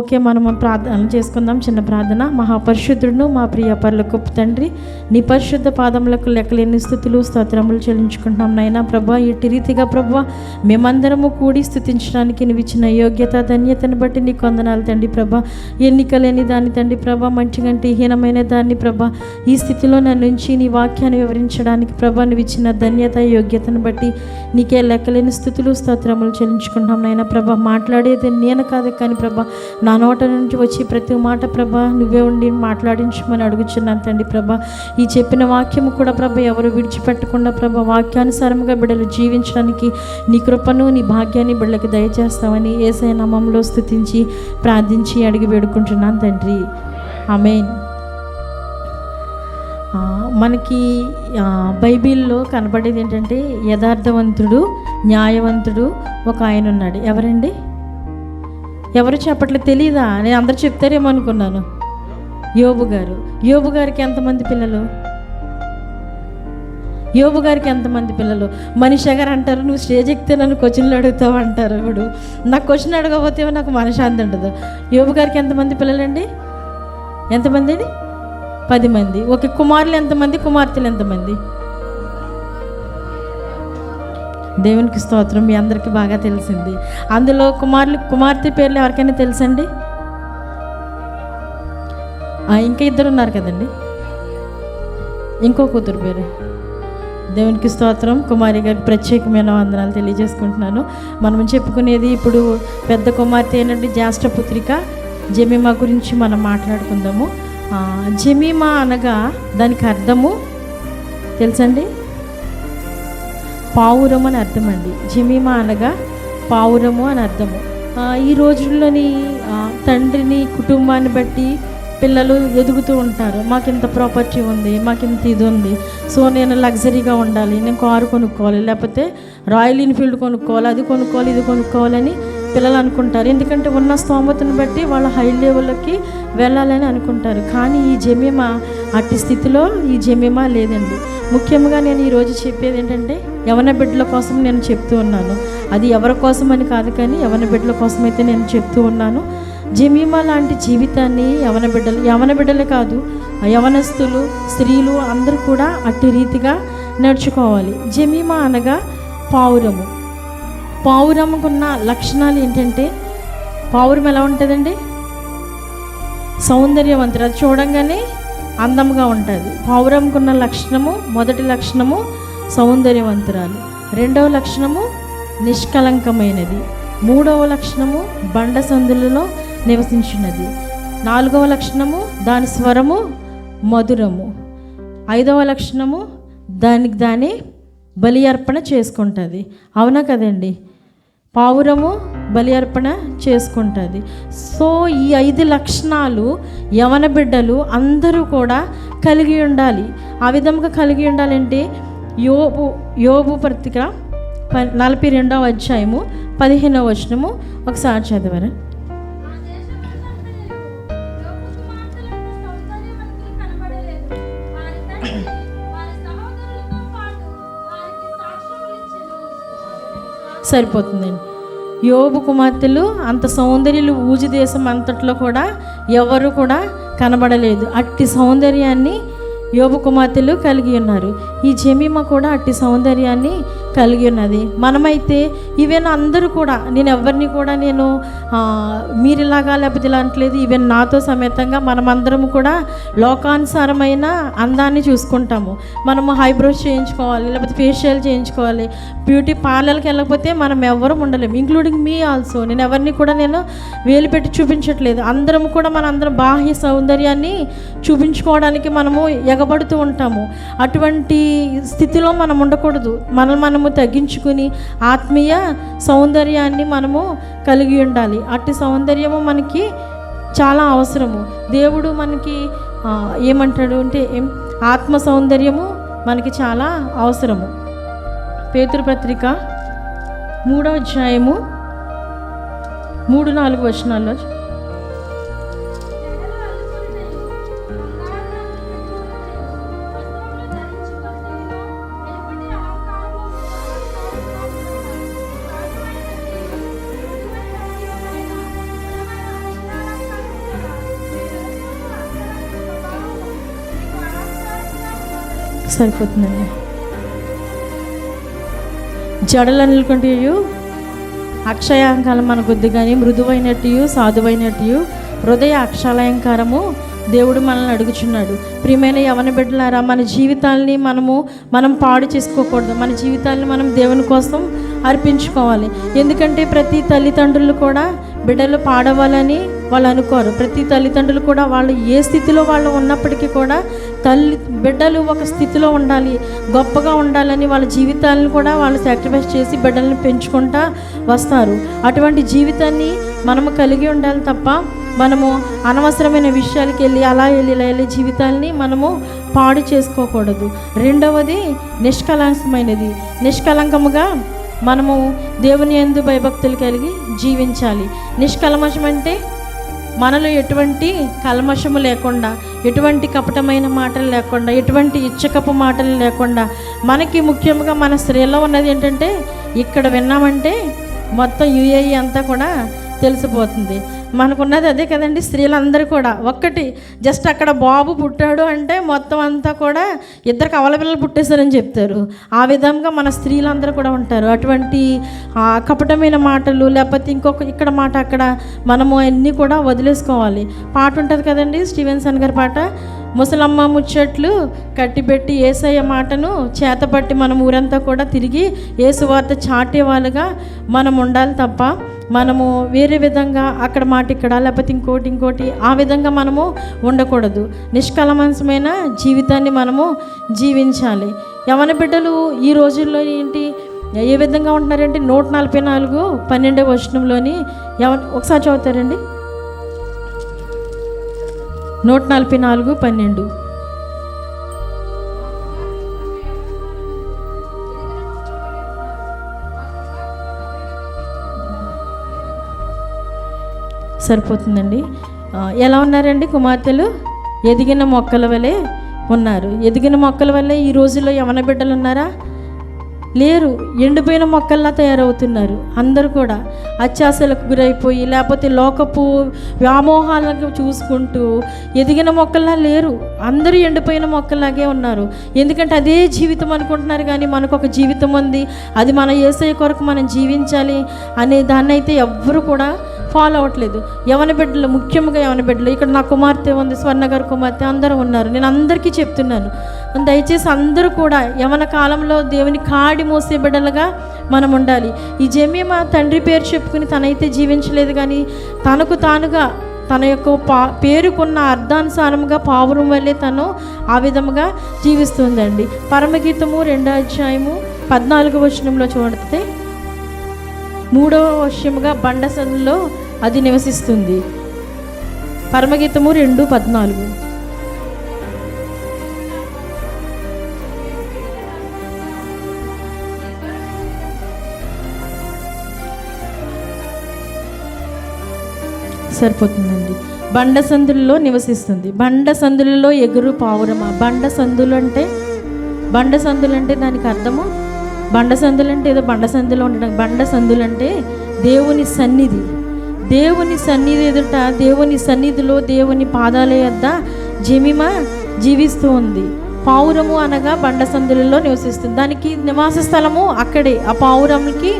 Okay మనము ప్రార్థన చేసుకుందాం. చిన్న ప్రార్థన. మహాపరిశుద్ధుడును మా ప్రియ పర్లకు తండ్రి నీ పరిశుద్ధ పాదములకు లెక్కలేని స్థుతులు స్తోత్రములు చెల్లించుకుంటున్నాం నాయన ప్రభా. ఇటు రీతిగా ప్రభా మేమందరము కూడి స్థుతించడానికి నువ్వు ఇచ్చిన యోగ్యత ధన్యతను బట్టి నీ కొందనాలు తండ్రి ప్రభా. ఎన్నిక లేని దాన్ని తండ్రి ప్రభా మంచి కంటే హీనమైన దాన్ని ప్రభా ఈ స్థితిలో నన్నుంచి నీ వాక్యాన్ని వివరించడానికి ప్రభా నువ్వు ఇచ్చిన ధన్యత యోగ్యతను బట్టి నీకే లెక్కలేని స్థుతులు స్తోత్రములు చెల్లించుకుంటున్నాం నాయన ప్రభా. మాట్లాడేది నేను కాదు కానీ ప్రభా నా నోట నుంచి వచ్చి ప్రతి మాట ప్రభా నువ్వే ఉండి మాట్లాడించమని అడుగుచున్నాను తండ్రి ప్రభా. ఈ చెప్పిన వాక్యము కూడా ప్రభ ఎవరు విడిచిపెట్టకుండా ప్రభ వాక్యానుసారముగా బిడ్డలు జీవించడానికి నీ కృపను నీ భాగ్యాన్ని బిడ్డలకు దయచేస్తామని ఏసై నామంలో స్థుతించి ప్రార్థించి అడిగి వేడుకుంటున్నాను తండ్రి. ఆమెన్. మనకి బైబిల్లో కనపడేది ఏంటంటే యథార్థవంతుడు న్యాయవంతుడు ఒక ఆయన ఉన్నాడు. ఎవరండి? ఎవరు చెప్పట్లేదు తెలీదా? నేను అందరు చెప్తారేమో అనుకున్నాను. యోబు గారు యోబు గారికి ఎంతమంది పిల్లలు? యోబు గారికి ఎంతమంది పిల్లలు? మనిషి గారు అంటారు నువ్వు స్టేజ్ ఎక్కితే నన్ను క్వశ్చన్లు అడుగుతావు అంటారు ఇప్పుడు నాకు క్వశ్చన్ అడగకపోతే నాకు మనశాంతి ఉండదు. యోబు గారికి ఎంతమంది పిల్లలండి? ఎంతమంది అండి? పది మంది. ఒక కుమారులు ఎంతమంది కుమార్తెలు ఎంతమంది? దేవునికి స్తోత్రం మీ అందరికీ బాగా తెలిసింది. అందులో కుమారులు కుమార్తె పేర్లు ఎవరికైనా తెలుసండి? ఇంకా ఇద్దరు ఉన్నారు కదండి. ఇంకో కూతురు పేరు. దేవునికి స్తోత్రం కుమారి గారికి ప్రత్యేకమైన వందనాలు తెలియజేసుకుంటున్నాను. మనం చెప్పుకునేది ఇప్పుడు పెద్ద కుమార్తె అయినటువంటి జ్యేష్ఠ పుత్రిక జమీమా గురించి మనం మాట్లాడుకుందాము. జమీమా అనగా దానికి అర్థము తెలుసండి? పావురము అని అర్థం అండి జమీమా అనగా పావురము అని అర్థము. ఈ రోజుల్లోని తండ్రిని కుటుంబాన్ని బట్టి పిల్లలు ఎదుగుతూ ఉంటారు. మాకు ఇంత ప్రాపర్టీ ఉంది మాకు ఇంత ఇది ఉంది. సో నేను లగ్జరీగా ఉండాలి నేను కారు కొనుక్కోవాలి లేకపోతే రాయల్ ఎన్ఫీల్డ్ కొనుక్కోవాలి అది కొనుక్కోవాలి ఇది కొనుక్కోవాలని పిల్లలు అనుకుంటారు. ఎందుకంటే ఉన్న స్తోమతను బట్టి వాళ్ళ హై లెవెల్కి వెళ్ళాలని అనుకుంటారు. కానీ ఈ జమీమా అట్టి స్థితిలో ఈ జమీమా లేదండి. ముఖ్యంగా నేను ఈరోజు చెప్పేది ఏంటంటే యవన బిడ్డల కోసం నేను చెప్తూ ఉన్నాను. అది ఎవరి కోసం అని కాదు కానీ యవన బిడ్డల కోసం అయితే నేను చెప్తూ ఉన్నాను. జమీమా లాంటి జీవితాన్ని యవన బిడ్డలు యవన బిడ్డలే కాదు యవనస్తులు స్త్రీలు అందరూ కూడా అట్టి రీతిగా నడుచుకోవాలి. జమీమా అనగా పావురము. పావురముకున్న లక్షణాలు ఏంటంటే పావురం ఎలా ఉంటుందండి? సౌందర్యవంతుడు. అది చూడంగానే అందంగా ఉంటుంది. పావురంకున్న లక్షణము మొదటి లక్షణము సౌందర్యవంతురాలు. రెండవ లక్షణము నిష్కలంకమైనది మూడవ లక్షణము బండ సందులలో నివసించినది నాలుగవ లక్షణము దాని స్వరము మధురము. ఐదవ లక్షణము దానికి దాని బలి అర్పణ చేసుకుంటుంది. అవునా కదండి? పావురము బలి అర్పణ చేసుకుంటుంది. సో ఈ ఐదు లక్షణాలు యవన బిడ్డలు అందరూ కూడా కలిగి ఉండాలి. ఆ విధంగా కలిగి ఉండాలంటే యోబు యోబు పత్రిక ప- నలభై రెండవ అధ్యాయము పదిహేనవ వచనము. ఒకసారి చదివారు సరిపోతుందండి యోబు కుమార్తెలు అంత సౌందర్యులు ఊజి దేశం అంతట్లో కూడా ఎవరు కూడా కనబడలేదు. అట్టి సౌందర్యాన్ని యోబు కుమార్తెలు కలిగి ఉన్నారు. ఈ జమీమ కూడా అట్టి సౌందర్యాన్ని కలిగి ఉన్నది. మనమైతే ఈవెన్ అందరూ కూడా నేను ఎవరిని కూడా నేను మీరు మీరిలాగా లేకపోతే ఇలా అంటలేదు ఈవెన్ నాతో సమేతంగా మనమందరం కూడా లోకానుసారమైన అందాన్ని చూసుకుంటాము. మనము హైబ్రోస్ చేయించుకోవాలి లేకపోతే ఫేషియల్ చేయించుకోవాలి. బ్యూటీ పార్లర్కి వెళ్ళకపోతే మనం ఎవరం ఉండలేము. ఇంక్లూడింగ్ మీ ఆల్సో నేను ఎవరిని కూడా నేను వేలు పెట్టి చూపించట్లేదు. అందరం కూడా మన అందరం బాహ్య సౌందర్యాన్ని చూపించుకోవడానికి మనము ఎగబడుతూ ఉంటాము. అటువంటి స్థితిలో మనం ఉండకూడదు. మనం మనము తగ్గించుకుని ఆత్మీయ సౌందర్యాన్ని మనము కలిగి ఉండాలి. అట్టి సౌందర్యము మనకి చాలా అవసరము. దేవుడు మనకి ఏమంటాడు అంటే ఏం? ఆత్మ సౌందర్యము మనకి చాలా అవసరము. పేతృపత్రిక మూడో అధ్యాయము మూడు నాలుగు వచనాల్లో సరిపోతుందండి జడలనుకుంటేయు అక్షయాంకాలం మన కొద్ది కానీ మృదువైనట్టు సాధువైనట్టు హృదయ అక్షాలయంకారము దేవుడు మనల్ని అడుగుచున్నాడు. ప్రియమైన యవన బిడ్డలారా మన జీవితాల్ని మనము మనం పాడు చేసుకోకూడదు. మన జీవితాల్ని మనం దేవుని కోసం అర్పించుకోవాలి. ఎందుకంటే ప్రతి తల్లిదండ్రులు కూడా బిడ్డలు పాడవాలని వాళ్ళు అనుకోరు. ప్రతి తల్లిదండ్రులు కూడా వాళ్ళు ఏ స్థితిలో వాళ్ళు ఉన్నప్పటికీ కూడా తల్లి బిడ్డలు ఒక స్థితిలో ఉండాలి గొప్పగా ఉండాలని వాళ్ళ జీవితాలను కూడా వాళ్ళు సాక్రిఫైస్ చేసి బిడ్డలను పెంచుకుంటా వస్తారు. అటువంటి జీవితాన్ని మనము కలిగి ఉండాలి తప్ప మనము అనవసరమైన విషయాలకి వెళ్ళి అలా వెళ్ళి ఇలా వెళ్ళి జీవితాల్ని మనము పాడు చేసుకోకూడదు. రెండవది నిష్కలంకమైనది నిష్కలంకముగా మనము దేవుని ఎందు భయభక్తులు కలిగి జీవించాలి. నిష్కలమశం అంటే మనలో ఎటువంటి కల్మషము లేకుండా ఎటువంటి కపటమైన మాటలు లేకుండా ఎటువంటి ఇచ్చకపు మాటలు లేకుండా మనకి ముఖ్యంగా మన స్త్రీలో ఉన్నది ఏంటంటే ఇక్కడ విన్నామంటే మొత్తం యుఏఈ అంతా కూడా తెలిసిపోతుంది. మనకున్నది అదే కదండి స్త్రీలందరూ కూడా. ఒక్కటి జస్ట్ అక్కడ బాబు పుట్టాడు అంటే మొత్తం అంతా కూడా ఇద్దరు కవల పిల్లలు పుట్టేశారని చెప్తారు. ఆ విధంగా మన స్త్రీలందరూ కూడా ఉంటారు. అటువంటి కపటమైన మాటలు లేకపోతే ఇంకొక ఇక్కడ మాట అక్కడ మనము అన్నీ కూడా వదిలేసుకోవాలి. పాట ఉంటుంది కదండి స్టీవెన్సన్ గారి పాట? ముసలమ్మ ముచ్చట్లు కట్టిపెట్టి ఏసయ్య మాటను చేతపట్టి మనం ఊరంతా కూడా తిరిగి ఏసువార్త చాటే వాళ్ళుగా మనం ఉండాలి తప్ప మనము వేరే విధంగా అక్కడ మాట ఇక్కడ లేకపోతే ఇంకోటి ఇంకోటి ఆ విధంగా మనము ఉండకూడదు. నిష్కలమంసమైన జీవితాన్ని మనము జీవించాలి. యవన బిడ్డలు ఈ రోజుల్లో ఏంటి ఏ విధంగా ఉంటున్నారంటే నూట నలభై నాలుగు పన్నెండవ వచనంలోని యవ ఒకసారి చదువుతారండి. నూట నలభై నాలుగు పన్నెండు. సరిపోతుందండి. ఎలా ఉన్నారండి కుమార్తెలు? ఎదిగిన మొక్కల వలె ఉన్నారు. ఎదిగిన మొక్కల వల్లే ఈ రోజుల్లో యవన బిడ్డలు ఉన్నారా? లేరు. ఎండిపోయిన మొక్కల్లా తయారవుతున్నారు అందరూ కూడా. అత్యాశలకు గురైపోయి లేకపోతే లోకపు వ్యామోహాలకు చూసుకుంటూ ఎదిగిన మొక్కల్లా లేరు. అందరూ ఎండిపోయిన మొక్కలాగే ఉన్నారు. ఎందుకంటే అదే జీవితం అనుకుంటున్నారు కానీ మనకు ఒక జీవితం ఉంది. అది మన ఏసై కొరకు మనం జీవించాలి అనే దాన్ని అయితే ఎవ్వరు కూడా ఫాలో అవ్వట్లేదు. యవన బిడ్డలు ముఖ్యంగా యవన బిడ్డలు. ఇక్కడ నా కుమార్తె ఉంది స్వర్ణగర్ కుమార్తె. అందరూ ఉన్నారు. నేను అందరికీ చెప్తున్నాను. దయచేసి అందరూ కూడా యవన కాలంలో దేవుని కాడి మోసే బిడ్డలుగా మనం ఉండాలి. ఈ జమీమా తండ్రి పేరు చెప్పుకుని తనైతే జీవించలేదు కానీ తనకు తానుగా తన యొక్క పా పేరుకున్న అర్థానుసారంగా పావురం వల్లే తను ఆ విధముగా జీవిస్తుందండి. పరమగీతము రెండో అధ్యాయము పద్నాలుగో వచనంలో చూడితే మూడవ వర్షముగా బండసంలో అది నివసిస్తుంది. పరమగీతము రెండు పద్నాలుగు. సరిపోతుందండి. బండ సందులలో నివసిస్తుంది. బండ సందులలో ఎగురు పావురమా? బండ సందులు అంటే బండ సందులు అంటే దానికి అర్థము? బండ సందులు అంటే ఏదో బండ సందులో ఉండడం. బండ సందులు అంటే దేవుని సన్నిధి. దేవుని సన్నిధి ఎదుట దేవుని సన్నిధిలో దేవుని పాదాల యొద్ద జమిమ జీవిస్తూ ఉంది. పావురము అనగా బండ సందులలో నివసిస్తుంది. దానికి నివాస స్థలము అక్కడే. ఆ పావురంకి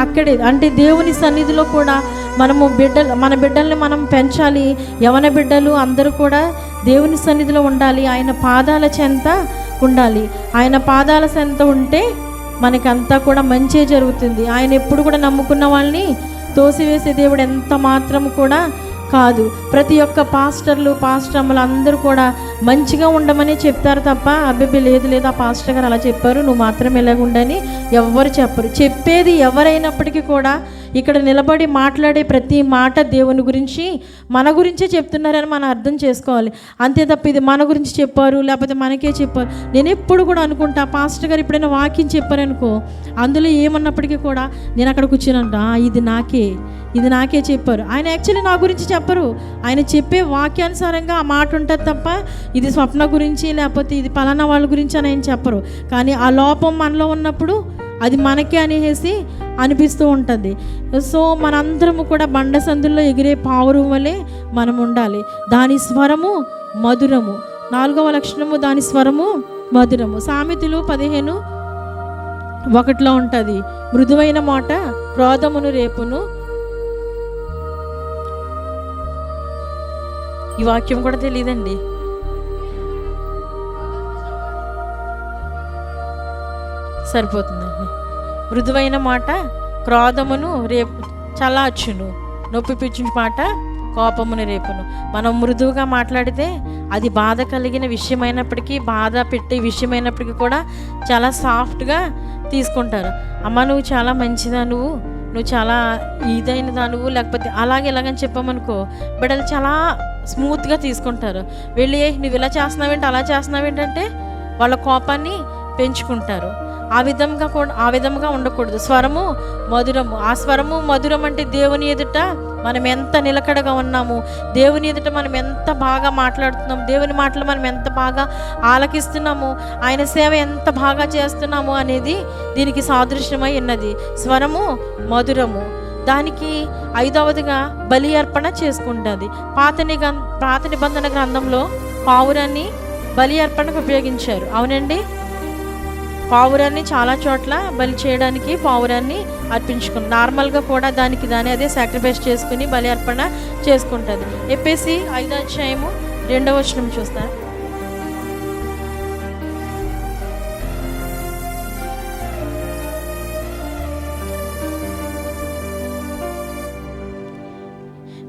అక్కడే. అంటే దేవుని సన్నిధిలో కూడా మనము బిడ్డలు మన బిడ్డల్ని మనం పెంచాలి. యవన బిడ్డలు అందరూ కూడా దేవుని సన్నిధిలో ఉండాలి. ఆయన పాదాల చెంత ఉండాలి. ఆయన పాదాల చెంత ఉంటే మనకంతా కూడా మంచే జరుగుతుంది. ఆయన ఎప్పుడు కూడా నమ్ముకున్న వాళ్ళని తోసివేసే దేవుడు ఎంత మాత్రం కూడా కాదు. ప్రతి ఒక్క పాస్టర్లు పాస్టర్లు అందరూ కూడా మంచిగా ఉండమని చెప్తారు తప్ప అబ్బాయి లేదు లేదు ఆ పాస్టర్ గారు అలా చెప్పారు నువ్వు మాత్రం ఇలాగుండని ఎవ్వరు చెప్పరు. చెప్పేది ఎవరైనప్పటికీ కూడా ఇక్కడ నిలబడి మాట్లాడే ప్రతి మాట దేవుని గురించి మన గురించే చెప్తున్నారని మనం అర్థం చేసుకోవాలి. అంతే తప్ప ఇది మన గురించి చెప్పారు లేకపోతే మనకే చెప్పారు. నేను ఎప్పుడు కూడా అనుకుంటా పాస్టర్ గారు ఎప్పుడైనా వాక్యం చెప్పారనుకో అందులో ఏమన్నప్పటికీ కూడా నేను అక్కడ కూర్చున్నాను ఇది నాకే ఇది నాకే చెప్పారు. ఆయన యాక్చువల్లీ నా గురించి చెప్పరు. ఆయన చెప్పే వాక్యానుసారంగా ఆ మాట ఉంటుంది తప్ప ఇది స్వప్న గురించి లేకపోతే ఇది పలానా వాళ్ళ గురించి అని ఆయన చెప్పరు. కానీ ఆ లోపం మనలో ఉన్నప్పుడు అది మనకే అనేసి అనిపిస్తూ ఉంటుంది. సో మనందరము కూడా బండ సందుల్లో ఎగిరే పావురం వలె మనం ఉండాలి. దాని స్వరము మధురము. నాలుగవ లక్షణము దాని స్వరము మధురము. సామెతలు పదిహేను ఒకటిలో ఉంటుంది. మృదువైన మాట క్రోధమును రేపును. ఈ వాక్యం కూడా తెలియదండి సరిపోతుందండి మృదువైన మాట క్రోధమును రేపు చలాచును. నొప్పి పిచ్చిన మాట కోపమును రేపును. మనం మృదువుగా మాట్లాడితే అది బాధ కలిగిన విషయమైనప్పటికీ బాధ పెట్టే విషయమైనప్పటికీ కూడా చాలా సాఫ్ట్గా తీసుకుంటారు. అమ్మ నువ్వు చాలా మంచిదా నువ్వు? నువ్వు చాలా ఇదైన దానువు లేకపోతే అలాగే ఇలాగని చెప్పామనుకో? బిడ్డలు చాలా స్మూత్గా తీసుకుంటారు. వెళ్ళి నువ్వు ఇలా చేస్తున్నావేంటి? అలా చేస్తున్నావేంటంటే? వాళ్ళ కోపాన్ని పెంచుకుంటారు. ఆ విధంగా కూడా ఆ విధంగా ఉండకూడదు. స్వరము మధురము. ఆ స్వరము మధురం అంటే దేవుని ఎదుట మనం ఎంత నిలకడగా ఉన్నాము దేవుని ఎదుట మనం ఎంత బాగా మాట్లాడుతున్నాము దేవుని మాటలు మనం ఎంత బాగా ఆలకిస్తున్నాము ఆయన సేవ ఎంత బాగా చేస్తున్నాము అనేది దీనికి సాదృశ్యమై ఉన్నది. స్వరము మధురము. దానికి ఐదవదిగా బలి అర్పణ చేసుకుంటుంది. పాత నిగ పాత నిబంధన గ్రంథంలో పావురాన్ని బలి అర్పణకు ఉపయోగించారు. అవునండి? పావురాన్ని చాలా చోట్ల బలి చేయడానికి పావురాన్ని అర్పించుకుని నార్మల్గా కూడా దానికి దాని అదే సాక్రిఫైస్ చేసుకుని బలి అర్పణ చేసుకుంటుంది. చెప్పేసి ఐదో అధ్యాయము రెండవ వచనం చూస్తా.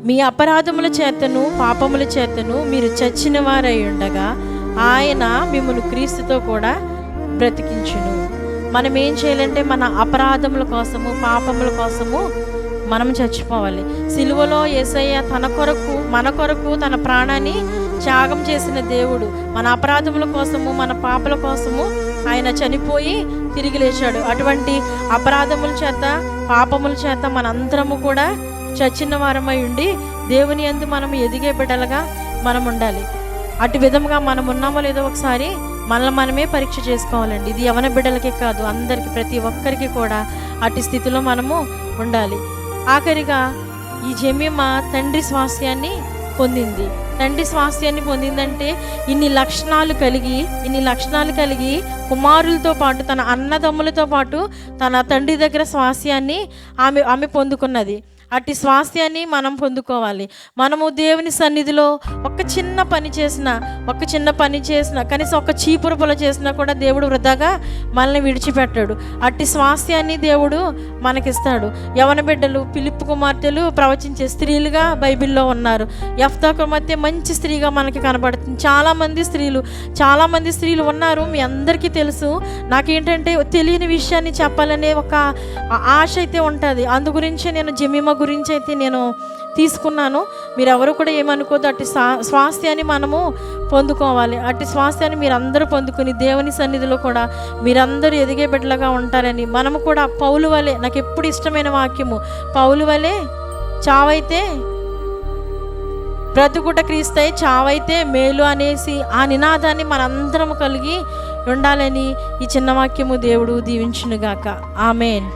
మీ అపరాధముల చేతను పాపముల చేతను మీరు చచ్చిన వారై ఉండగా ఆయన మిమ్మల్ని క్రీస్తుతో కూడా బ్రతికించును. మనం ఏం చేయాలంటే మన అపరాధముల కోసము పాపముల కోసము మనం చచ్చిపోవాలి. సిలువలో యేసయ్య తన కొరకు మన కొరకు తన ప్రాణాన్ని త్యాగం చేసిన దేవుడు. మన అపరాధముల కోసము మన పాపల కోసము ఆయన చనిపోయి తిరిగి లేచాడు. అటువంటి అపరాధముల చేత పాపముల చేత మనందరము కూడా చచ్చిన వారమై ఉండి దేవుని ఎందు మనం ఎదిగే బిడ్డలుగా మనం ఉండాలి అటు విధముగా మనం ఉన్నామో లేదో ఒకసారి మనల్ని మనమే పరీక్ష చేసుకోవాలండి. ఇది యవన బిడ్డలకే కాదు అందరికి ప్రతి ఒక్కరికి కూడా అటు స్థితిలో మనము ఉండాలి. ఆఖరిగా ఈ జమీమ తండ్రి స్వాస్థ్యాన్ని పొందింది. తండ్రి స్వాస్థ్యాన్ని పొందిందంటే ఇన్ని లక్షణాలు కలిగి ఇన్ని లక్షణాలు కలిగి కుమారులతో పాటు తన అన్నదమ్ములతో పాటు తన తండ్రి దగ్గర స్వాస్థ్యాన్ని ఆమె ఆమె పొందుకున్నది. అట్టి స్వాస్థ్యాన్ని మనం పొందుకోవాలి. మనము దేవుని సన్నిధిలో ఒక చిన్న పని చేసిన ఒక చిన్న పని చేసిన కనీసం ఒక చీపురు పొల చేసినా కూడా దేవుడు వృధాగా మనల్ని విడిచిపెట్టాడు. అట్టి స్వాస్థ్యాన్ని దేవుడు మనకిస్తాడు. యవన బిడ్డలు పిలుపు కుమార్తెలు ప్రవచించే స్త్రీలుగా బైబిల్లో ఉన్నారు. యఫ్తా కుమార్తె మంచి స్త్రీగా మనకి కనబడుతుంది. చాలామంది స్త్రీలు చాలామంది స్త్రీలు ఉన్నారు. మీ అందరికీ తెలుసు. నాకేంటంటే తెలియని విషయాన్ని చెప్పాలనే ఒక ఆశ అయితే ఉంటుంది. అందు గురించి నేను జమీమ గురించి అయితే నేను తీసుకున్నాను. మీరు ఎవరు కూడా ఏమనుకోదు అట్టి స్వాస్థ్యాన్ని మనము పొందుకోవాలి. అట్టి స్వాస్థ్యాన్ని మీరందరూ పొందుకుని దేవుని సన్నిధిలో కూడా మీరందరూ ఎదిగే బిడ్డలుగా ఉంటారని మనము కూడా పౌలు వలె నాకు ఎప్పుడు ఇష్టమైన వాక్యము పౌలు వలె చావైతే బ్రతుకుట క్రీస్తై చావైతే మేలు అనేసి ఆ నినాదాన్ని మనందరం కలిగి ఉండాలని ఈ చిన్న వాక్యము దేవుడు దీవించునుగాక. ఆమెన్.